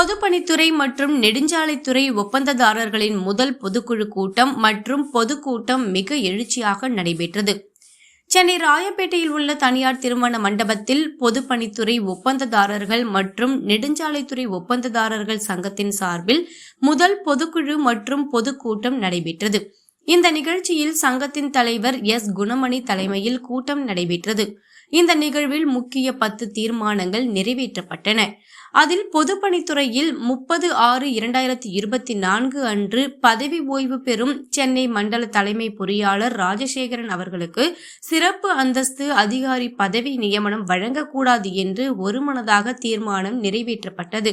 பொதுப்பணித்துறை மற்றும் நெடுஞ்சாலைத்துறை ஒப்பந்ததாரர்களின் முதல் பொதுக்குழு கூட்டம் மற்றும் பொதுக்கூட்டம் மிக எழுச்சியாக நடைபெற்றது. சென்னை ராயப்பேட்டையில் உள்ள தனியார் திருமண மண்டபத்தில் பொதுப்பணித்துறை ஒப்பந்ததாரர்கள் மற்றும் நெடுஞ்சாலைத்துறை ஒப்பந்ததாரர்கள் சங்கத்தின் சார்பில் முதல் பொதுக்குழு மற்றும் பொதுக்கூட்டம் நடைபெற்றது. இந்த நிகழ்ச்சியில் சங்கத்தின் தலைவர் எஸ். குணமணி தலைமையில் கூட்டம் நடைபெற்றது. இந்த நிகழ்வில் முக்கிய பத்து தீர்மானங்கள் நிறைவேற்றப்பட்டன. அதில் பொதுப்பணித்துறையில் முப்பது ஆறு இரண்டாயிரத்தி இருபத்தி நான்கு அன்று பதவி ஓய்வு பெறும் சென்னை மண்டல தலைமை பொறியாளர் ராஜசேகரன் அவர்களுக்கு சிறப்பு அந்தஸ்து அதிகாரி பதவி நியமனம் வழங்கக்கூடாது என்று ஒருமனதாக தீர்மானம் நிறைவேற்றப்பட்டது.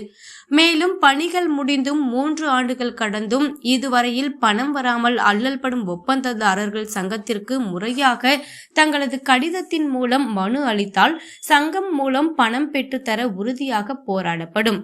மேலும் பணிகள் முடிந்தும் மூன்று ஆண்டுகள் கடந்தும் இதுவரையில் பணம் வராமல் அல்லல்படும் ஒப்பந்ததாரர்கள் சங்கத்திற்கு முறையாக தங்களது கடிதத்தின் மூலம் மனு அளித்தால் சங்கம் மூலம் பணம் பெற்றுத்தர உறுதியாக போராடப்படும்.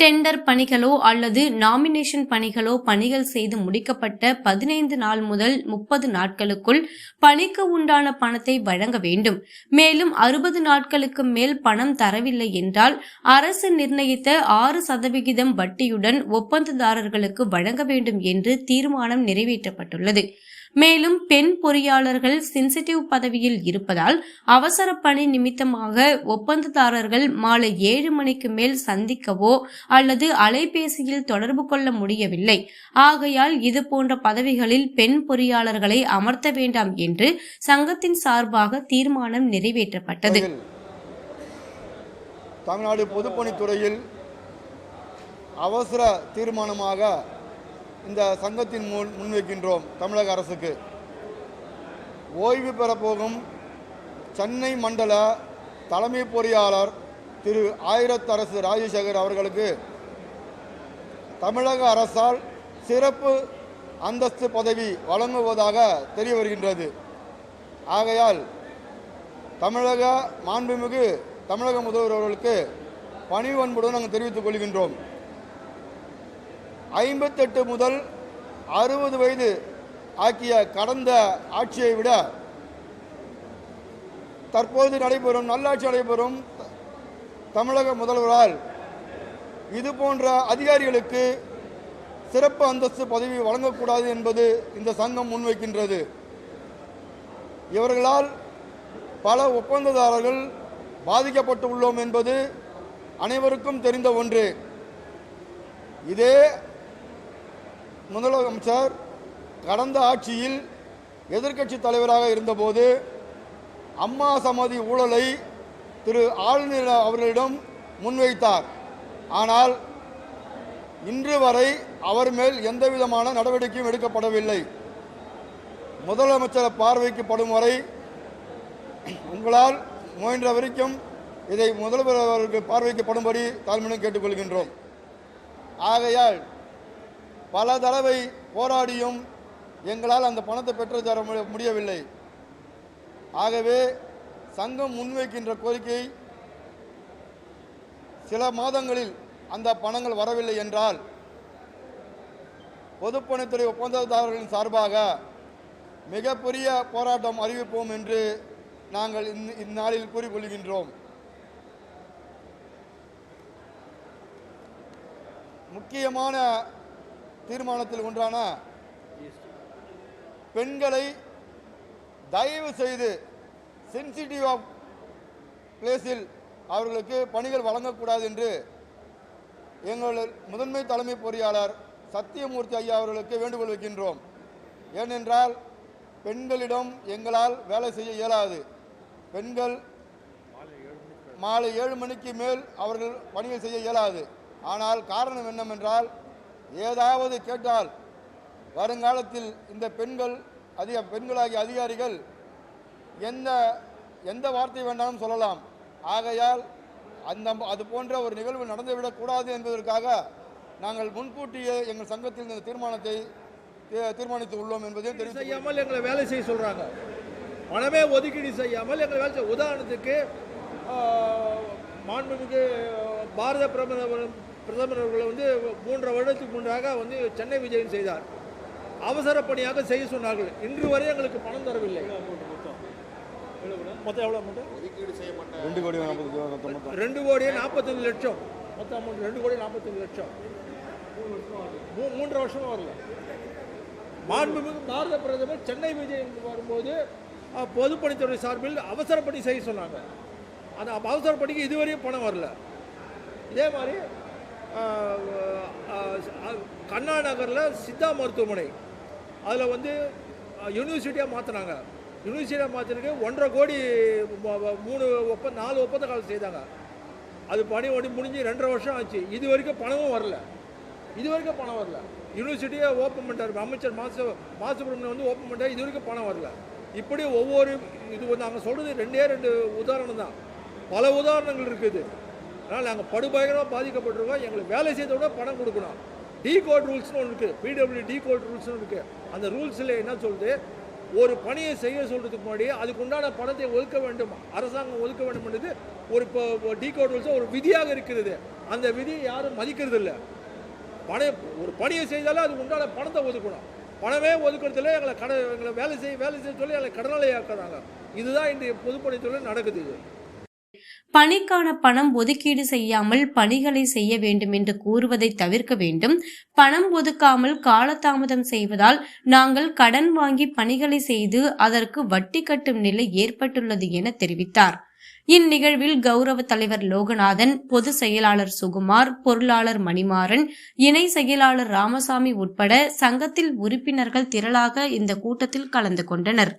டெண்டர் பணிகளோ அல்லது நாமினேஷன் பணிகளோ பணிகள் செய்து முடிக்கப்பட்ட பதினைந்து நாள் முதல் முப்பது நாட்களுக்குள் பணிக்கு உண்டான பணத்தை வழங்க வேண்டும். மேலும் அறுபது நாட்களுக்கு மேல் பணம் தரவில்லை என்றால் அரசு நிர்ணயித்த ஆறு சதவிகிதம் வட்டியுடன் ஒப்பந்ததாரர்களுக்கு வழங்க வேண்டும் என்று தீர்மானம் நிறைவேற்றப்பட்டுள்ளது. மேலும் பெண் பொறியாளர்கள் சென்சிட்டிவ் பதவியில் இருப்பதால் அவசர பணி நிமித்தமாக ஒப்பந்ததாரர்கள் மாலை ஏழு மணிக்கு மேல் சந்திக்கவோ அல்லது அலைபேசியில் தொடர்பு கொள்ள முடியவில்லை. ஆகையால் இது போன்ற பதவிகளில் பெண் பொறியாளர்களை அமர்த்த வேண்டாம் என்று சங்கத்தின் சார்பாக தீர்மானம் நிறைவேற்றப்பட்டது. தமிழ்நாடு பொதுப்பணித்துறையில் அவசர தீர்மானமாக இந்த சங்கத்தின் முன் முன்வைக்கின்றோம் தமிழக அரசுக்கு. ஓய்வு பெறப்போகும் சென்னை மண்டல தலைமை பொறியாளர் திரு ஆயிரத்தரசு ராஜசேகர் அவர்களுக்கு தமிழக அரசால் சிறப்பு அந்தஸ்து பதவி வழங்குவதாக தெரிய வருகின்றது ஆகையால் தமிழக மாண்புமிகு தமிழக முதல்வர் அவர்களுக்கு பணிவன்புடன் நாங்கள் தெரிவித்துக் கொள்கின்றோம். ஐம்பத்தெட்டு முதல் அறுபது வயது ஆக்கிய கடந்த ஆட்சியை விட தற்போது நடைபெறும் நல்லாட்சி நடைபெறும் தமிழக முதல்வரால் இது போன்ற அதிகாரிகளுக்கு சிறப்பு அந்தஸ்து பதவி வழங்கக்கூடாது என்பது இந்த சங்கம் முன்வைக்கின்றது. இவர்களால் பல ஒப்பந்ததாரர்கள் பாதிக்கப்பட்டு உள்ளோம் என்பது அனைவருக்கும் தெரிந்த ஒன்று. இதே முதலமைச்சர் கடந்த ஆட்சியில் எதிர்க்கட்சி தலைவராக இருந்தபோது அம்மா சமதி ஊழலை திரு ஆளுநர் அவர்களிடம் முன்வைத்தார். ஆனால் இன்று வரை அவர் மேல் எந்தவிதமான நடவடிக்கையும் எடுக்கப்படவில்லை. முதலமைச்சர் பார்வைக்கு படும் வரை உங்களால் முயன்ற வரைக்கும் இதை முதல்வர் அவருக்கு பார்வைக்கப்படும்படி தாழ்மையிடம் கேட்டுக்கொள்கின்றோம். ஆகையால் பல தடவை போராடியும் எங்களால் அந்த பணத்தை பெற்று தர முடிய- முடியவில்லை. ஆகவே சங்கம் முன்வைக்கின்ற கோரிக்கை சில மாதங்களில் அந்த பணங்கள் வரவில்லை என்றால் பொதுப்பணித்துறை ஒப்பந்ததாரர்களின் சார்பாக மிகப்பெரிய போராட்டம் அறிவிப்போம் என்று நாங்கள் இந்நாளில் கூறிக்கொள்கின்றோம். முக்கியமான தீர்மானத்தில் ஒன்றான பெண்களை தயவு செய்து சென்சிட்டிவ் ஆஃப் பிளேஸில் அவர்களுக்கு பணிகள் வழங்கக்கூடாது என்று எங்கள் முதன்மை தலைமை பொறியாளர் சத்தியமூர்த்தி ஐயா அவர்களுக்கு வேண்டுகோள் வைக்கின்றோம். ஏனென்றால் பெண்களிடம் எங்களால் வேலை செய்ய இயலாது. பெண்கள் மாலை ஏழு மணிக்கு மேல் அவர்கள் பணிகள் செய்ய இயலாது. ஆனால் காரணம் என்னவென்றால் ஏதாவது கேட்டால் வருங்காலத்தில் இந்த பெண்கள் அதிக பெண்களாகிய அதிகாரிகள் எந்த எந்த வார்த்தை வேண்டாலும் சொல்லலாம் ஆகையால் அந்த அது போன்ற ஒரு நிகழ்வு நடந்துவிடக்கூடாது என்பதற்காக நாங்கள் முன்கூட்டியே எங்கள் சங்கத்தில் இந்த தீர்மானத்தை தீர்மானித்து உள்ளோம் என்பதையும். செய்யாமல் எங்களை வேலை செய்ய சொல்றாங்க பணமே ஒதுக்கீடு செய்யாமல் எங்களை வேலை செய்ய உதாரணத்துக்கு மாண்புமிகு பாரத பிரதமர் பிரதமர் அவர்களை வந்து மூன்றரை வருடத்துக்கு முன்பாக வந்து சென்னை விஜயம் செய்தார். அவசர பணியாக செய்ய சொன்னார்கள். இன்று வரை எங்களுக்கு பணம் தரவில்லை. மொத்தம் எவ்வளோ அமௌண்ட் ரெண்டு கோடி நாற்பது ரெண்டு கோடியே நாற்பத்தஞ்சு லட்சம். மொத்த அமௌண்ட் ரெண்டு கோடி நாற்பத்தஞ்சு லட்சம். மூ- மூன்றரை வருஷமா வரல. மாண்புமிகு பாரத பிரதமர் சென்னை விஜயம் வரும்போது பொதுப்பணித்துறை சார்பில் அவசரப்படி செய்ய சொன்னாங்க. அந்த அவசரப்படிக்கு இதுவரையும் பணம் வரல. இதே மாதிரி கண்ணா நகரில் சித்தா மருத்துவமனை. அதில் வந்து யூனிவர்சிட்டியாக மாற்றினாங்க யூனிவர்சிட்டியாக மாற்றினதுக்கு ஒன்றரை கோடி மூணு ஒப்ப நாலு ஒப்பந்த காலம் செய்தாங்க. அது பணி ஓடி முடிஞ்சு ரெண்டரை வருஷம் ஆச்சு. இது வரைக்கும் பணமும் வரல. இது வரைக்கும் பணம் வரல. யூனிவர்சிட்டியை ஓப்பன் பண்ணிட்டார். அமைச்சர் மாசு மாசுபிரமணியம் வந்து ஓப்பன் பண்ணிட்டார். இது வரைக்கும் பணம் வரல. இப்படி ஒவ்வொரு இது நாங்கள் சொல்கிறது ரெண்டே ரெண்டு உதாரணம் தான் பல உதாரணங்கள் இருக்குது. அதனால் நாங்கள் படுபயங்கரமாக பாதிக்கப்பட்டிருக்கோம். எங்களுக்கு வேலை செய்தோட விட பணம் கொடுக்கணும். டீ கோட் ரூல்ஸ்னு ஒன்று இருக்குது பிடபிள்யூ டீ கோட் ரூல்ஸ்னு இருக்குது அந்த ரூல்ஸில் என்ன சொல்லுது? ஒரு பணியை செய்ய சொல்கிறதுக்கு முன்னாடி அதுக்கு உண்டான பணத்தை ஒதுக்க வேண்டும். அரசாங்கம் ஒதுக்க வேண்டும்ன்றது ஒரு இப்போ டீ கோட் ரூல்ஸ் ஒரு விதியாக இருக்கிறது. அந்த விதியை யாரும் மதிக்கிறது இல்லை பணம் ஒரு பணியை செய்தாலும் அதுக்கு உண்டான பணத்தை ஒதுக்கணும். பணமே ஒதுக்கிறதுல எங்களை கடை எங்களை வேலை செய்ய வேலை செய்ய சொல்லி எங்களை கடனாளியாக்குறாங்க. இதுதான் இன்றைய பொதுப்பணித்துறையில் நடக்குது இது. பணிக்கான பணம் ஒதுக்கீடு செய்யாமல் பணிகளை செய்ய வேண்டும் என்று கூறுவதை தவிர்க்க வேண்டும். பணம் ஒதுக்காமல் காலதாமதம் செய்வதால் நாங்கள் கடன் வாங்கி பணிகளை செய்து அதற்கு வட்டி கட்டும் நிலை ஏற்பட்டுள்ளது என தெரிவித்தார். இந்நிகழ்வில் கௌரவ தலைவர் லோகநாதன் பொதுச் செயலாளர் சுகுமார் பொருளாளர் மணிமாறன் இணை செயலாளர் ராமசாமி உட்பட சங்கத்தில் உறுப்பினர்கள் திரளாக இந்த கூட்டத்தில் கலந்து கொண்டனர்.